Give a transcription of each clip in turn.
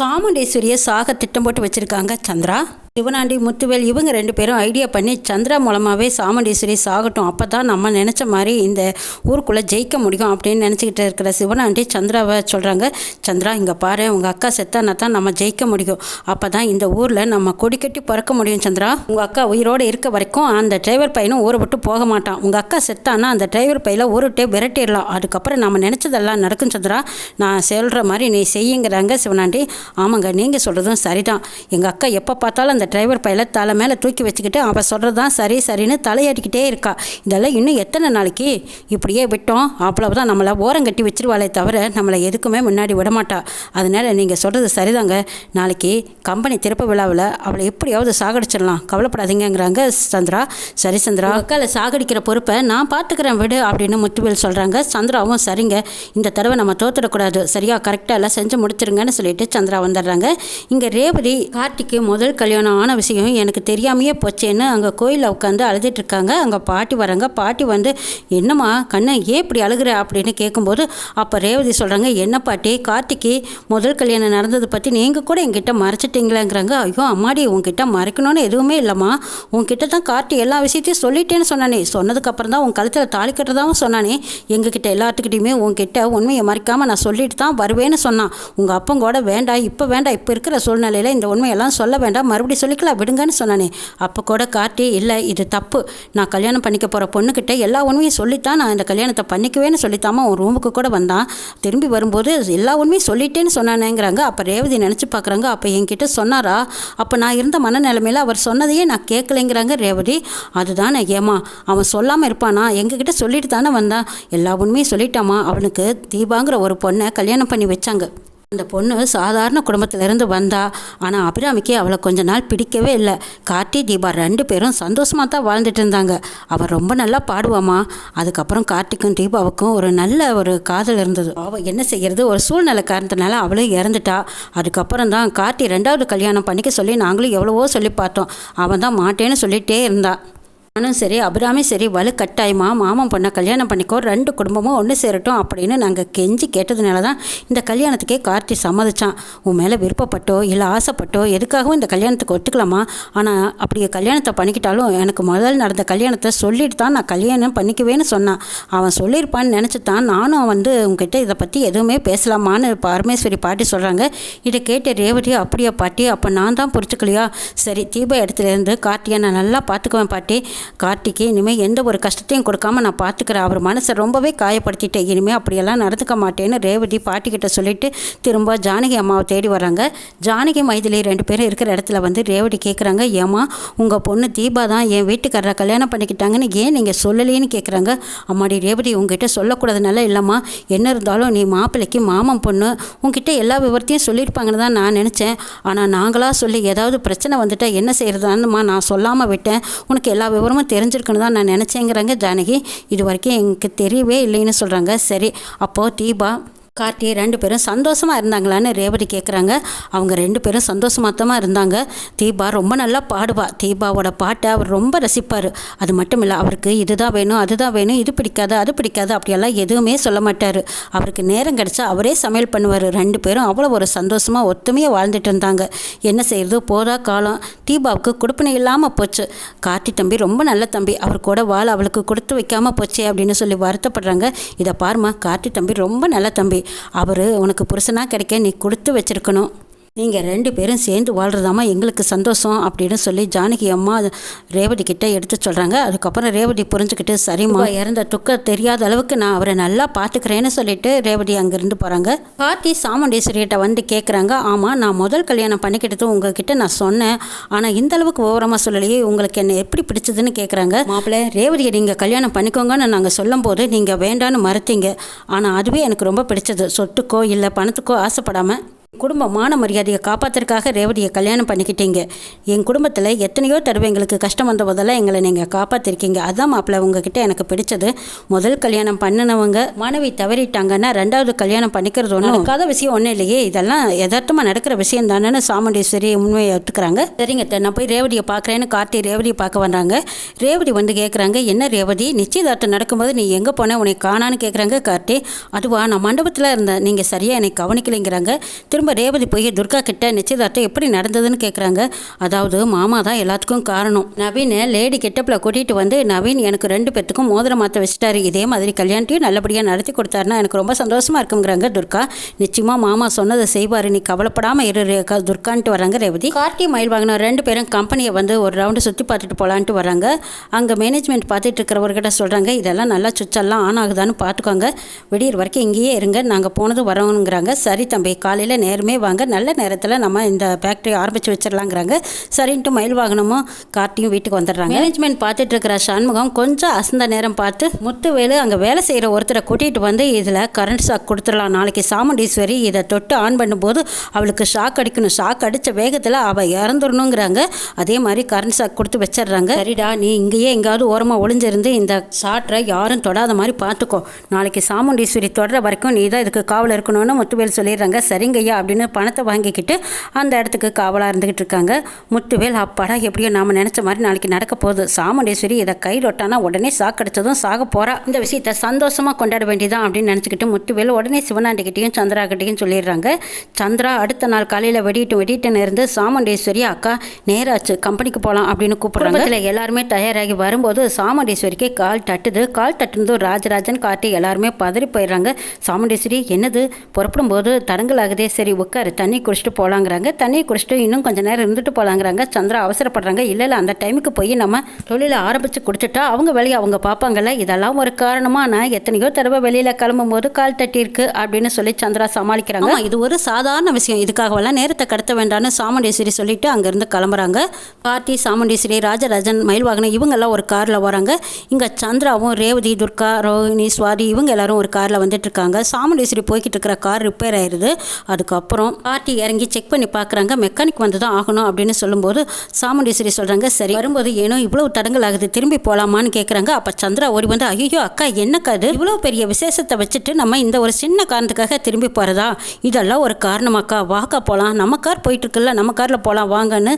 சாமுண்டேஸ்வரியை சாக திட்டம் போட்டு வச்சுருக்காங்க சந்திரா. சிவனாண்டி முத்துவேல் இவங்க ரெண்டு பேரும் ஐடியா பண்ணி சந்திரா மூலமாகவே சாமுண்டீஸ்வரி சாகட்டும். அப்போ தான் நம்ம நினச்ச மாதிரி இந்த ஊருக்குள்ளே ஜெயிக்க முடியும் அப்படின்னு நினச்சிக்கிட்டு இருக்கிற சிவனாண்டி சந்திராவை சொல்கிறாங்க சந்திரா இங்கே பாரு உங்கள் அக்கா செத்தானா தான் நம்ம ஜெயிக்க முடியும். அப்போ தான் இந்த ஊரில் நம்ம கொடிக்கட்டி பறக்க முடியும் சந்திரா. உங்கள் அக்கா உயிரோடு இருக்க வரைக்கும் அந்த டிரைவர் பையனும் ஊரை விட்டு போக மாட்டான். உங்கள் அக்கா செத்தானா அந்த டிரைவர் பையில ஊருட்டே விரட்டிடலாம். அதுக்கப்புறம் நம்ம நினச்சதெல்லாம் நடக்கும் சந்திரா. நான் சொல்கிற மாதிரி நீ செய்யுங்கிறாங்க சிவனாண்டி. ஆமாங்க நீங்கள் சொல்கிறதும் சரிதான். எங்கள் அக்கா எப்போ பார்த்தாலும் அந்த டிரைவர் பையில தலை மேலே தூக்கி வச்சுக்கிட்டு அவள் சொல்கிறது தான் சரி சரின்னு தலையாட்டிக்கிட்டே இருக்கா. இதெல்லாம் இன்னும் எத்தனை நாளைக்கு? இப்படியே விட்டோம். அவ்வளவுதான். நம்மளை ஓரம் கட்டி வச்சிருவாளே தவிர நம்மளை எதுக்குமே முன்னாடி விடமாட்டா. அதனால் நீங்கள் சொல்கிறது சரிதாங்க. நாளைக்கு கம்பெனி திறப்பு விழாவில் அவளை எப்படியாவது சாகடிச்சிடலாம். கவலைப்படாதீங்கங்கிறாங்க சந்திரா. சரி சந்திரா. அக்கால சாகடிக்கிற பொறுப்பை நான் பார்த்துக்கிறேன் விடு அப்படின்னு முத்துவேல் சொல்கிறாங்க சந்திராவும் சரிங்க. இந்த தடவை நம்ம தோத்துடக்கூடாது. சரியா கரெக்டாக எல்லாம் செஞ்சு முடிச்சிருங்கன்னு சொல்லிட்டு சந்திரா வந்துடுறாங்க. இங்கே ரேவதி கார்த்திக்கு முதல் கல்யாணம் ஆன விஷயம் எனக்கு தெரியாமையே போச்சேன்னு அங்கே கோயிலில் உட்காந்து அழுதுட்டு இருக்காங்க அங்கே பாட்டி வராங்க. பாட்டி வந்து என்னம்மா கண்ணை ஏன் இப்படி அழுகுற? அப்படின்னு கேட்கும்போது அப்போ ரேவதி சொல்கிறாங்க என்ன பாட்டி கார்த்திக்கு முதல் கல்யாணம் நடந்தது பற்றி நீங்கள் கூட என்கிட்ட மறைச்சிட்டீங்களாங்கிறாங்க. ஐயோ அம்மாடி உங்ககிட்ட மறைக்கணும்னு எதுவுமே இல்லைம்மா. உங்ககிட்ட தான் கார்த்தி எல்லா விஷயத்தையும் சொல்லிட்டேன்னு சொன்னானே. சொன்னதுக்கப்புறம் தான் உன் கழுத்தில் தாலி கட்டுறதாவும் சொன்னானே. எங்ககிட்ட எல்லாத்துக்கிட்டையுமே உங்ககிட்ட உண்மையை மறைக்காமல் நான் சொல்லிட்டு தான் வருவேன்னு சொன்னான். உங்கள் அப்பங்கூட வேண்டாம் இப்போ வேண்டாம் இப்போ இருக்கிற சூழ்நிலையில் இந்த உண்மையெல்லாம் சொல்ல வேண்டாம். மறுபடியும் சொல்லிக்கலாம் விடுங்கன்னு சொன்னானே. அப்போ கூட கார்த்தி இல்லை இது தப்பு. நான் கல்யாணம் பண்ணிக்க போகிற பொண்ணுக்கிட்ட எல்லா உண்மையும் சொல்லித்தான் நான் இந்த கல்யாணத்தை பண்ணிக்குவேன்னு சொல்லித்தாம உன் ரூமுக்கு கூட வந்தான். திரும்பி வரும்போது எல்லா உண்மையும் சொல்லிட்டேன்னு சொன்னானேங்கிறாங்க. அப்போ ரேவதி நினச்சி பார்க்குறாங்க அப்போ என்கிட்ட சொன்னாரா? அப்போ நான் இருந்த மனநிலைமையில் அவர் சொன்னதையே நான் கேட்கலைங்கிறாங்க ரேவதி. அதுதானே ஏமா அவன் சொல்லாமல் இருப்பானா? எங்ககிட்ட சொல்லிட்டு தானே வந்தான். எல்லா உண்மையும் சொல்லிட்டாமா? அவனுக்கு தீபாங்கிற ஒரு பொண்ணை கல்யாணம் பண்ணி வச்சாங்க. அந்த பொண்ணு சாதாரண குடும்பத்திலேருந்து வந்தா ஆனால் அபிராமிக்கு அவளை கொஞ்ச நாள் பிடிக்கவே இல்லை. கார்த்தி தீபா ரெண்டு பேரும் சந்தோஷமாக தான் வாழ்ந்துட்டு இருந்தாங்க. அவள் ரொம்ப நல்லா பாடுவாமா அதுக்கப்புறம் கார்த்திக்கும் தீபாவுக்கும் ஒரு நல்ல ஒரு காதல் இருந்தது. அவள் என்ன செய்கிறது ஒரு சூழ்நிலை காரணத்தினால அவளும் இறந்துட்டா. அதுக்கப்புறம் தான் கார்த்தி ரெண்டாவது கல்யாணம் பண்ணிக்க சொல்லி நாங்களும் எவ்வளவோ சொல்லி பார்த்தோம். அவன் தான் மாட்டேன்னு சொல்லிகிட்டே இருந்தாள் நானும் சரி அபிராமி சரி வலு கட்டாயமா மாமன் பொண்ணை கல்யாணம் பண்ணிக்கோ ரெண்டு குடும்பமும் ஒன்று சேரட்டும் அப்படின்னு நாங்கள் கெஞ்சி கேட்டதுனால தான் இந்த கல்யாணத்துக்கே கார்த்தி சம்மதிச்சான். உன் மேலே விருப்பப்பட்டோ இல்லை ஆசைப்பட்டோ எதுக்காகவும் இந்த கல்யாணத்துக்கு ஒத்துக்கலாமா? ஆனால் அப்படி கல்யாணத்தை பண்ணிக்கிட்டாலும் எனக்கு முதல் நடந்த கல்யாணத்தை சொல்லிட்டு தான் நான் கல்யாணம் பண்ணிக்குவேன்னு சொன்னான். அவன் சொல்லியிருப்பான்னு நினச்சி தான் நானும் வந்து உங்ககிட்ட இதை பற்றி எதுவுமே பேசலாமான்னு பரமேஸ்வரி பாட்டி சொல்கிறாங்க இதை கேட்ட ரேவதி அப்படியா பாட்டி அப்போ நான் தான் புரிச்சுக்கலையா சரி தீப இடத்துலேருந்து கார்த்தியை நான் நல்லா பார்த்துக்குவேன் பாட்டி. கார்த்திக்கு இனிமேல் எந்த ஒரு கஷ்டத்தையும் கொடுக்காம நான் பார்த்துக்கிறேன் அவர் மனசை ரொம்பவே காயப்படுத்திட்டேன். இனிமேல் அப்படியெல்லாம் நடந்துக்க மாட்டேன்னு ரேவதி பாட்டிக்கிட்ட சொல்லிட்டு திரும்ப ஜானகி அம்மாவை தேடி வராங்க. ஜானகி மைதிலி ரெண்டு பேரும் இருக்கிற இடத்துல வந்து ரேவதி கேட்குறாங்க ஏம்மா உங்கள் பொண்ணு தீபா தான் என் வீட்டுக்காரரை கல்யாணம் பண்ணிக்கிட்டாங்கன்னு ஏன் நீங்கள் சொல்லலேன்னு கேட்குறாங்க அம்மாடி ரேவதி உங்ககிட்ட சொல்லக்கூடாதுனால இல்லைம்மா என்ன இருந்தாலும் நீ மாப்பிள்ளைக்கு மாமன் பொண்ணு உங்ககிட்ட எல்லா விவரத்தையும் சொல்லியிருப்பாங்கன்னு தான் நான் நினச்சேன். ஆனால் நாங்களாக சொல்லி ஏதாவது பிரச்சனை வந்துட்டால் என்ன செய்கிறதான்னுமா நான் சொல்லாமல் விட்டேன். உனக்கு எல்லா விவரம் அப்புறமா தெரிஞ்சிருக்குன்னு தான் நான் நினச்சேங்கிறாங்க ஜானகி. இது வரைக்கும் எனக்கு தெரியவே இல்லைன்னு சொல்கிறாங்க சரி அப்போது தீபா கார்த்தி ரெண்டு பேரும் சந்தோஷமாக இருந்தாங்களான்னு ரேவதி கேட்குறாங்க அவங்க ரெண்டு பேரும் சந்தோஷமாக இருந்தாங்க. தீபா ரொம்ப நல்லா பாடுவா. தீபாவோட பாட்டை அவர் ரொம்ப ரசிப்பார். அது மட்டும் இல்லை அவருக்கு இதுதான் வேணும் அதுதான் வேணும் இது பிடிக்காது அது பிடிக்காது அப்படியெல்லாம் எதுவுமே சொல்ல மாட்டார். அவருக்கு நேரம் கிடச்சா அவரே சமையல் பண்ணுவார். ரெண்டு பேரும் அவ்வளோ ஒரு சந்தோஷமாக ஒத்துமையாக வாழ்ந்துட்டு இருந்தாங்க. என்ன செய்கிறது போதா காலம். தீபாவுக்கு கொடுப்பனை இல்லாமல் போச்சு. கார்த்தி தம்பி ரொம்ப நல்ல தம்பி. அவர் கூட வாழ் அவளுக்கு கொடுத்து வைக்காமல் போச்சே அப்படின்னு சொல்லி வருத்தப்படுறாங்க. இதை பாருமா கார்த்தி தம்பி ரொம்ப நல்ல தம்பி. அவர் உனக்கு புருஷனாக கிடைக்க நீ கொடுத்து வச்சிருக்கணும். நீங்கள் ரெண்டு பேரும் சேர்ந்து வாழ்கிறதாம்மா எங்களுக்கு சந்தோஷம் அப்படின்னு சொல்லி ஜானகி அம்மா ரேவதி கிட்டே எடுத்து சொல்கிறாங்க அதுக்கப்புறம் ரேவதி புரிஞ்சுக்கிட்டு சரிம்மா. இறந்த துக்க தெரியாத அளவுக்கு நான் அவரை நல்லா பார்த்துக்கிறேன்னு சொல்லிட்டு ரேவதி அங்கேருந்து போகிறாங்க கார்த்தி சாமுண்டேஸ்வரிகிட்ட வந்து கேட்குறாங்க ஆமாம் நான் முதல் கல்யாணம் பண்ணிக்கிட்டது உங்ககிட்ட நான் சொன்னேன். ஆனால் இந்த அளவுக்கு ஓரமாக சொல்லலையே உங்களுக்கு என்ன எப்படி பிடிச்சதுன்னு கேட்குறாங்க மாப்பிள்ளை ரேவதியை நீங்கள் கல்யாணம் பண்ணிக்கோங்கன்னு நாங்கள் சொல்லும்போது நீங்கள் வேண்டான்னு மறுத்தீங்க. ஆனால் அதுவே எனக்கு ரொம்ப பிடிச்சது. சொத்துக்கோ இல்லை பணத்துக்கோ ஆசைப்படாமல் குடும்ப மான மரியாதையை காப்பாத்துறதுக்காக ரேவதியை கல்யாணம் பண்ணிக்கிட்டீங்க. என் குடும்பத்தில் எத்தனையோ தடவை எங்களுக்கு கஷ்டம் வந்த போதெல்லாம் எங்களை நீங்கள் காப்பாற்றிருக்கீங்க அதான் மாப்பிள்ள உங்ககிட்ட எனக்கு பிடிச்சது. முதல் கல்யாணம் பண்ணினவங்க மனைவி தவறிட்டாங்கன்னா ரெண்டாவது கல்யாணம் பண்ணிக்கிறது ஒன்றும் நடக்காத விஷயம் ஒன்றும் இல்லையே. இதெல்லாம் யதார்த்தமாக நடக்கிற விஷயம் தானேன்னு சாமுண்டேஸ்வரி உண்மையை ஒத்துக்கிறாங்க. சரிங்க நான் போய் ரேவதியை பார்க்குறேன்னு கார்த்தி ரேவதியை பார்க்க வந்தாங்க ரேவதி வந்து கேட்குறாங்க என்ன ரேவதி நிச்சயதார்த்தம் நடக்கும்போது நீ எங்கே போன உன்னை காணான்னு கேட்குறாங்க கார்த்தி. அதுவா நான் மண்டபத்தில் இருந்தேன். நீங்கள் சரியாக என்னை கவனிக்கலைங்கிறாங்க. திரும்ப ரேவதி போய் துர்கா கிட்ட நிச்சயதார்த்தம் எப்படி நடந்ததுன்னு கேட்குறாங்க அதாவது மாமா தான் எல்லாத்துக்கும் காரணம். நவீன் லேடி கெட்டப்பில் கூட்டிகிட்டு வந்து நவீன் எனக்கு ரெண்டு பேர்த்துக்கும் மோதிரம் மாற்ற வச்சுட்டாரு. இதே மாதிரி கல்யாணத்தையும் நல்லபடியாக நடத்தி கொடுத்தாருன்னா எனக்கு ரொம்ப சந்தோஷமாக இருக்குங்கிறாங்க துர்கா. நிச்சயமாக மாமா சொன்னதை செய்வார். நீ கவலைப்படாமல் இரு துர்கான்ட்டு வராங்க ரேவதி. கார்த்தி மயில் வாங்கின ரெண்டு பேரும் கம்பெனியை வந்து ஒரு ரவுண்டு சுற்றி பார்த்துட்டு போகலான்ட்டு வராங்க. அங்கே மேனேஜ்மெண்ட் பார்த்துட்டு இருக்கிறவர்கிட்ட சொல்கிறாங்க இதெல்லாம் நல்லா சுவிட்செல்லாம் ஆன் ஆகுதான்னு பார்த்துக்கோங்க. விடியற் வரைக்கும் இங்கேயே இருங்க. நாங்கள் போனது வரோங்கிறாங்க சரி தம்பி காலையில் நேருமே வாங்க. நல்ல நேரத்தில் நம்ம இந்த ஃபேக்ட்ரி ஆரம்பித்து வச்சிடலாங்கிறாங்க சரின்ட்டு மயில் வாகனமும் கார்த்தியும் வீட்டுக்கு வந்துடுறாங்க. மேனேஜ்மெண்ட் பார்த்துட்டு இருக்கிற சண்முகம் கொஞ்சம் அசந்த நேரம் பார்த்து முத்துவேலு அங்கே வேலை செய்கிற ஒருத்தரை கூட்டிகிட்டு வந்து இதில் கரண்ட் ஷாக் கொடுத்துடலாம். நாளைக்கு சாமுண்டீஸ்வரி இதை தொட்டு ஆன் பண்ணும்போது அவளுக்கு ஷாக் அடிக்கணும். ஷாக் அடித்த வேகத்தில் அவள் இறந்துடணுங்கிறாங்க அதே மாதிரி கரண்ட் ஷாக் கொடுத்து வச்சிடுறாங்க. சரிடா நீ இங்கேயே எங்கேயாவது ஓரமாக ஒளிஞ்சிருந்து இந்த ஷாட்டை யாரும் தொடாத மாதிரி பார்த்துக்கோ. நாளைக்கு சாமுண்டீஸ்வரி தொடர வரைக்கும் நீ தான் இதுக்கு காவல் இருக்கணும்னு முத்துவேல் சொல்லிடுறாங்க. சரிங்கய்யா அப்படின்னு பணத்தை வாங்கிக்கிட்டு அந்த இடத்துக்கு காவலாக இருந்துக்கிட்டு இருக்காங்க. முத்துவேல் அப்பாடா எப்படியோ நாம நினச்ச மாதிரி நாளைக்கு நடக்க போகுது. சாமுண்டேஸ்வரி இதை கை ரொட்டானா உடனே சாக்கடிச்சதும் சாக போகிறா இந்த விஷயத்தை சந்தோஷமாக கொண்டாட வேண்டியதான் அப்படின்னு நினச்சிக்கிட்டு முத்துவேல் உடனே சிவனாண்டிக்கிட்டையும் சந்திரா கிட்டையும் சொல்லிடுறாங்க. சந்திரா அடுத்த நாள் காலையில் வெடிட்டு வெடிட்டுன்னு இருந்து சாமுண்டேஸ்வரி அக்கா நேராச்சு கம்பெனிக்கு போகலாம் அப்படின்னு கூப்பிட்றாங்க. இதில் எல்லாருமே தயாராகி வரும்போது சாமுண்டேஸ்வரிக்கு கால் தட்டுது. கால் தட்டுனதும் ராஜராஜன் காட்டி எல்லாருமே பதறி போயிடுறாங்க. சாமுண்டேஸ்வரி என்னது? புறப்படும் போது தடங்கலாகுதே சரி உட்காரு தண்ணி குடிச்சிட்டு போகலாங்கிறாங்க தண்ணி குடிச்சிட்டு இன்னும் கொஞ்சம் நேரம் இருந்துட்டு போகலாங்கிறாங்க சந்திரா அவசரப்படுறாங்க. இல்லை இல்லை அந்த டைமுக்கு போய் நம்ம தொழிலை ஆரம்பித்து கொடுத்துட்டா அவங்க வேலையை அவங்க பார்ப்பாங்கல்ல. இதெல்லாம் ஒரு காரணமாக நான் எத்தனையோ தடவை வெளியில் கிளம்பும் போது கால் தட்டியிருக்கு அப்படின்னு சொல்லி சந்திரா சமாளிக்கிறாங்க. இது ஒரு சாதாரண விஷயம். இதுக்காகவெல்லாம் நேரத்தை கடத்த வேண்டாம்னு சாமுண்டேஸ்வரி சொல்லிட்டு அங்கேருந்து கிளம்புறாங்க. பார்த்தி சாமுண்டீஸ்வரி ராஜராஜன் மயில்வாகனம் இவங்கெல்லாம் ஒரு காரில் வராங்க. இங்கே சந்திராவும் ரேவதி துர்கா ரோஹிணி சுவாதி இவங்க எல்லாரும் ஒரு காரில் வந்துட்டு இருக்காங்க. சாமுண்டேஸ்வரி போய்கிட்டு இருக்கிற கார் ரிப்பேர் ஆயிடுது அதுக்கப்புறம் பார்ட்டி இறங்கி செக் பண்ணி பார்க்குறாங்க. மெக்கானிக் வந்து தான் ஆகணும் அப்படின்னு சொல்லும்போது சாமுண்டீஸ்வரி சொல்கிறாங்க சரி வரும்போது ஏனோ இவ்வளவு தடங்கள் ஆகுது திரும்பி போகலாமான்னு கேட்குறாங்க அப்போ சந்திரா ஓடி வந்து ஐயோ அக்கா என்னக்கா இது? இவ்வளோ பெரிய விசேஷத்தை வச்சுட்டு நம்ம இந்த ஒரு சின்ன காரணத்துக்காக திரும்பி போகிறதா இதெல்லாம் ஒரு காரணமாக்கா. வாக்கா போகலாம் நம்ம கார் போயிட்டு இருக்குல்ல நம்ம காரில் போகலாம் வாங்கன்னு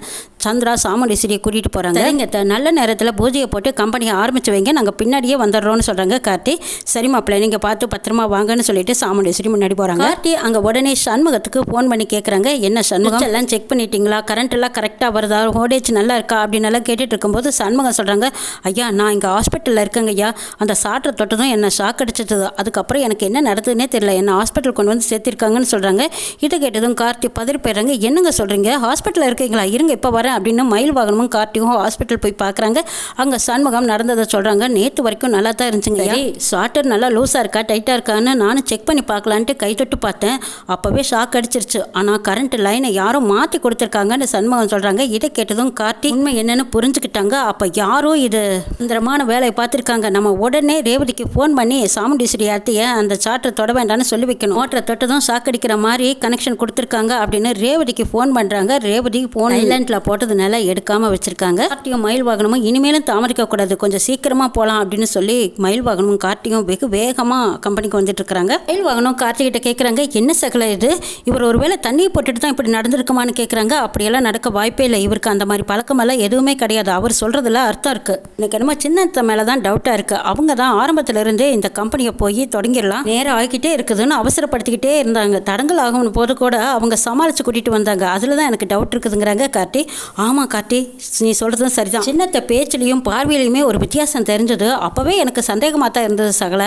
சந்திரா சாமுண்டீஸ்வரியை கூட்டிகிட்டு போகிறாங்க அத்தை, நல்ல நேரத்தில் பூஜையை போட்டு கம்பெனியை ஆரம்பிச்சு வைங்க. நாங்கள் பின்னாடியே வந்துடுறோம்னு சொல்கிறாங்க கார்த்தி. சரி மாப்பிள்ளை நீங்கள் பார்த்து பத்திரமா வாங்கன்னு சொல்லிட்டு சாமுண்டீஸ்வரி முன்னாடி போகிறாங்க கார்த்தி அங்கே உடனே சண்முகத்துக்கு ஃபோன் பண்ணி கேட்குறாங்க என்ன சண்முகம்? எல்லாம் செக் பண்ணிட்டீங்களா? கரண்ட் எல்லாம் கரெக்டாக வருதா? வோல்டேஜ் நல்லா இருக்கா? அப்படின்னு எல்லாம் கேட்டுட்டு இருக்கும்போது சண்முகம் சொல்கிறாங்க ஐயா நான் இங்கே ஹாஸ்பிட்டலில் இருக்கேங்க ஐயா. அந்த சாட்டை தொட்டதும் என்ன ஷாக் அடிச்சது. அதுக்கப்புறம் எனக்கு என்ன நடந்ததுன்னே தெரியல. என்ன ஹாஸ்பிட்டல் கொண்டு வந்து சேர்த்திருக்காங்கன்னு சொல்கிறாங்க இதை கேட்டதும் கார்த்தி பதறி போயிடுறாங்க. என்னங்க சொல்கிறீங்க ஹாஸ்பிட்டலில் இருக்கீங்களா? இருங்க இப்போ வரேன் அப்படின்னு மயில் வாகனமும் கார்த்தியும் ஹாஸ்பிட்டல் போய் பார்க்குறாங்க அங்கே சண்முகம் நடந்ததை சொல்கிறாங்க நேற்று வரைக்கும் நல்லா தான் இருந்துச்சுங்க ஷார்ட்டர் நல்லா லூஸாக இருக்கா? டைட்டாக இருக்கான்னு நானும் செக் பண்ணி பார்க்கலான்ட்டு கை தொட்டு பார்த்தேன். அப்போவே ஷாக் அடிச்சிருச்சு. ஆனால் கரண்ட் லைனை யாரும் மாற்றி கொடுத்துருக்காங்கன்னு சண்முகம் சொல்கிறாங்க இதை கேட்டதும் கார்த்தி உண்மை என்னன்னு புரிஞ்சுக்கிட்டாங்க. அப்போ யாரோ இது சுந்தரமான வேலையை பார்த்துருக்காங்க. நம்ம உடனே ரேவதிக்கு ஃபோன் பண்ணி சாமுண்டீஸ்வரி அத்தையை அந்த சாட்டை தொட வேண்டாம்னு சொல்லி வைக்கணும். ஓட்டரை தொட்டதும் சாக்கடிக்கிற மாதிரி கனெக்ஷன் கொடுத்துருக்காங்க அப்படின்னு ரேவதிக்கு ஃபோன் பண்ணுறாங்க ரேவதி ஃபோன் ஐலண்டில் போட்டதுனால எடுக்காமல் வச்சுருக்காங்க. கார்த்தியும் மயில் வாகனமும் இனிமேலும் தாமதிக்கக்கூடாது கொஞ்சம் சீக்கிரமாக போகலாம் அப்படின்னு சொல்லி மயில் வாகனமும் கார்த்தியும் வெகு வேகமாக கம்பெனிக்கு வந்துட்டு இருக்கிறாங்க. மயில் வாகனம் கார்த்திகிட்ட கேட்குறாங்க என்ன சகல இது? இவர் ஒருவேளை தண்ணியை போட்டுட்டு தான் இப்படி நடந்திருக்குமான்னு கேட்குறாங்க அப்படியெல்லாம் நடக்க வாய்ப்பே இல்லை. இவருக்கு அந்த மாதிரி பழக்கமெல்லாம் எதுவுமே கிடையாது. அவர் சொல்கிறதுல அர்த்தம் இருக்குது எனக்கு என்னமோ சின்னத்த மேலே தான் டவுட்டாக இருக்குது அவங்க தான் ஆரம்பத்திலிருந்தே இந்த கம்பெனியை போய் தொடங்கிடலாம். நேரம் ஆகிக்கிட்டே இருக்குதுன்னு அவசரப்படுத்திக்கிட்டே இருந்தாங்க. தடங்கள் ஆகும்னு போது கூட அவங்க சமாளித்து கூட்டிகிட்டு வந்தாங்க. அதில் தான் எனக்கு டவுட் இருக்குதுங்கிறாங்க கார்த்தி. ஆமாம் கார்த்தி நீ சொல்கிறதும் சரிதான். சின்னத்த பேச்சிலையும் பார்வையிலையுமே ஒரு வித்தியாசம் தெரிஞ்சது. அப்போவே எனக்கு சந்தேகமாக தான் இருந்தது சகல.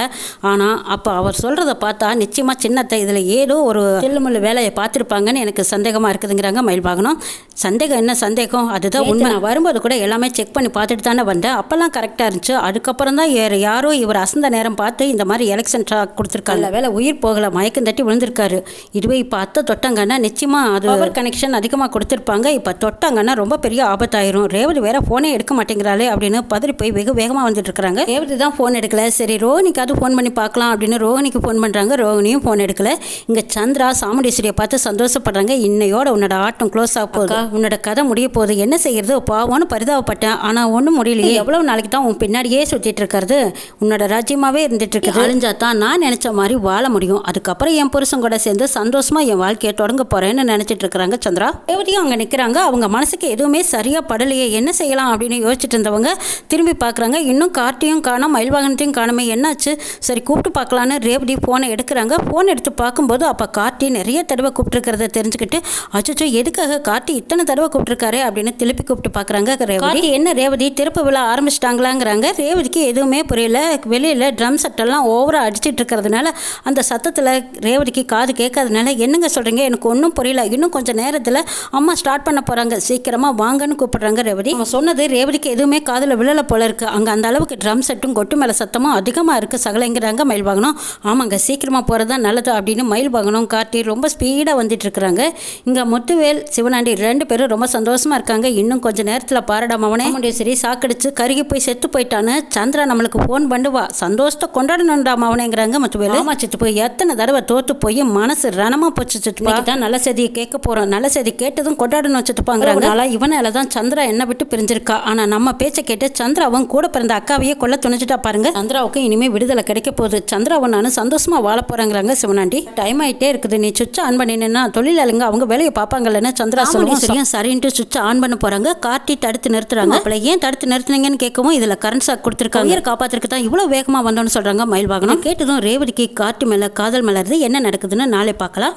ஆனால் அப்போ அவர் சொல்கிறத பார்த்தா நிச்சயமாக சின்னத்தை இதில் ஏதோ ஒரு செல்லுமுள்ள வேலையை பார்த்துருப்பாங்கன்னு எனக்கு சந்தேகமாக இருக்குதுங்கிறாங்க மயில் வாகனம் சந்தேகம் என்ன சந்தேகம்? அதுதான் உண்மை. நான் வரும்போது கூட எல்லாமே செக் பண்ணி பார்த்துட்டு தானே வந்தேன். அப்போல்லாம் கரெக்டாக இருந்துச்சு. அதுக்கப்புறம் தான் யாரோ இவர் அசந்த நேரம் பார்த்து இந்த மாதிரி எலெக்ஷன் ட்ராக் கொடுத்துருக்காங்க. வேலை உயிர் போகல மயக்கம் தட்டி விழுந்திருக்காரு. இதுவே இப்போ அத்தை தொட்டாங்கன்னா நிச்சயமாக அது பவர் கனெக்ஷன் அதிகமாக கொடுத்துருப்பாங்க. இப்போ தொட்டாங்கன்னா ரொம்ப பெரிய ஆபத்தாயிரும். ரேவதி வேற ஃபோனே எடுக்க மாட்டேங்கிறாளே அப்படின்னு பதறி போய் வெகு வேகமாக வந்துட்டு இருக்காங்க. ரேவதி தான் ஃபோன் எடுக்கல. சரி ரோஹினிக்காவது ஃபோன் பண்ணி பார்க்கலாம் அப்படின்னு ரோஹினிக்கு ஃபோன் பண்ணுறாங்க ரோஹினியும் ஃபோன் எடுக்கல. இங்கே சந்திரா சாமுண்டீஸ்வரியை பார்த்து சந்தோஷப்படுறாங்க. இன்னையோட உன்னோட ஆட்டம் க்ளோஸ் ஆக போகுது. உன்னோட கதை முடிய போகுது. என்ன செய்யறது? பாவம்னு பரிதாபப்பட்டேன். ஆனால் ஒன்றும் முடியலையே. எவ்வளவு நாளைக்கு தான் உன் பின்னாடியே சுற்றிட்டு இருக்கிறது? உன்னோட ராஜ்யமாகவே இருந்துட்டு இருக்குது. அழிஞ்சா தான் நான் நினச்ச மாதிரி வாழ முடியும். அதுக்கப்புறம் என் புருஷன் கூட சேர்ந்து சந்தோஷமா என் வாழ்க்கையை தொடங்க போறேன்னு நினைச்சிட்டு இருக்கிறாங்க சந்திரா. ரேவதியும் அங்கே நிற்கிறாங்க அவங்க மனசு மனசுக்கு எதுவுமே சரியாக படலையே. என்ன செய்யலாம் அப்படின்னு யோசிச்சுட்டு இருந்தவங்க திரும்பி பார்க்குறாங்க. இன்னும் கார்ட்டியும் காணோம் மயில் வாகனத்தையும் காணுமே. என்னாச்சு? சரி கூப்பிட்டு பார்க்கலான்னு ரேவதி ஃபோனை எடுக்கிறாங்க. ஃபோன் எடுத்து பார்க்கும்போது அப்போ கார்த்தி நிறைய தடவை கூப்பிட்டுருக்கிறத தெரிஞ்சுக்கிட்டு அச்சோ எதுக்காக கார்த்தி இத்தனை தடவை கூப்பிட்டுருக்காரு அப்படின்னு திருப்பி கூப்பிட்டு பார்க்குறாங்க ரேவதி. என்ன ரேவதி? திருப்பு விழா ஆரம்பிச்சிட்டாங்களாங்கிறாங்க. ரேவதிக்கு எதுவுமே புரியல. வெளியில் ட்ரம் சட்டெல்லாம் ஓவராக அடிச்சிட்டு இருக்கிறதுனால அந்த சத்தத்தில் ரேவதிக்கு காது கேட்காதனால என்னங்க சொல்கிறீங்க எனக்கு ஒன்றும் புரியல. இன்னும் கொஞ்சம் நேரத்தில் அம்மா ஸ்டார்ட் பண்ண போகிறாங்க சீக்கிரமாக வாங்கன்னு கூப்பிட்றாங்க ரேவதி. அவன் சொன்னது ரேவதிக்கு எதுவுமே காதில் விழல போல இருக்குது அங்கே அந்த அளவுக்கு ட்ரம் செட்டும் கொட்டு மேலே சத்தமும் அதிகமாக இருக்குது சகலைங்கிறாங்க மயில் வாங்கணும் ஆமாங்க சீக்கிரமாக போகிறது தான் நல்லது அப்படின்னு மயில் வாங்கணும் காட்டி ரொம்ப ஸ்பீடாக வந்துட்டு இருக்கிறாங்க இங்கே முத்துவேல் சிவனாண்டி ரெண்டு பேரும் ரொம்ப சந்தோஷமாக இருக்காங்க. இன்னும் கொஞ்சம் நேரத்தில் பாரடாம அவனே சரி சாக்கடிச்சு கருகி போய் செத்து போயிட்டான்னு சந்திரா நம்மளுக்கு ஃபோன் பண்ணுவா. சந்தோஷத்தை கொண்டாடணும்டா அவனேங்கிறாங்க முத்துவேல். ஆமா சித்து போய் எத்தனை தடவை தோத்து போய் மனசு ரணமாக போச்சு சித்துப்பா தான் நல்ல செய்தியை கேட்க போகிறோம் நல்ல செய்தி கேட்டதும் கொண்டாடணும் சித்துப்பாங்கிறாங்க அதனால இவனால தான் சந்திரா என்ன விட்டு பிரிஞ்சிருக்கா. ஆனால் நம்ம பேச்சை கேட்டு சந்திராவும் கூட பிறந்த அக்காவையே கொல்ல துணிச்சிட்டா பாருங்க. சந்திராவுக்கு இனிமே விடுதலை கிடைக்க போகுது. சந்திராவும் நானும் சந்தோஷமா வாழ போறாங்கிறாங்க சிவனாண்டி. டைம் ஆயிட்டே இருக்குது. நீ சுவிட்ச் ஆன் பண்ணினா தொழிலாளிங்க அவங்க வேலையை பார்ப்பாங்கல்லன்னு சந்திரா சொல்லுவோம் சரியா சரின்ட்டு சுவிட்ச் ஆன் பண்ண போறாங்க. கார்த்தி தடுத்து நிறுத்துறாங்க. அப்பல ஏன் தடுத்து நிறுத்துனீங்கன்னு கேட்கவும் இதுல கரண்ட் ஷாக் கொடுத்துருக்காங்க. உயிரை காப்பாத்திருக்கு தான் இவ்வளவு வேகமா வந்தோம்னு சொல்றாங்க மயில் வாகனம் கேட்டதும் ரேவதிக்கு கார்த்தி மேல காதல் மலருது. என்ன நடக்குதுன்னு நாளை பார்க்கலாம்.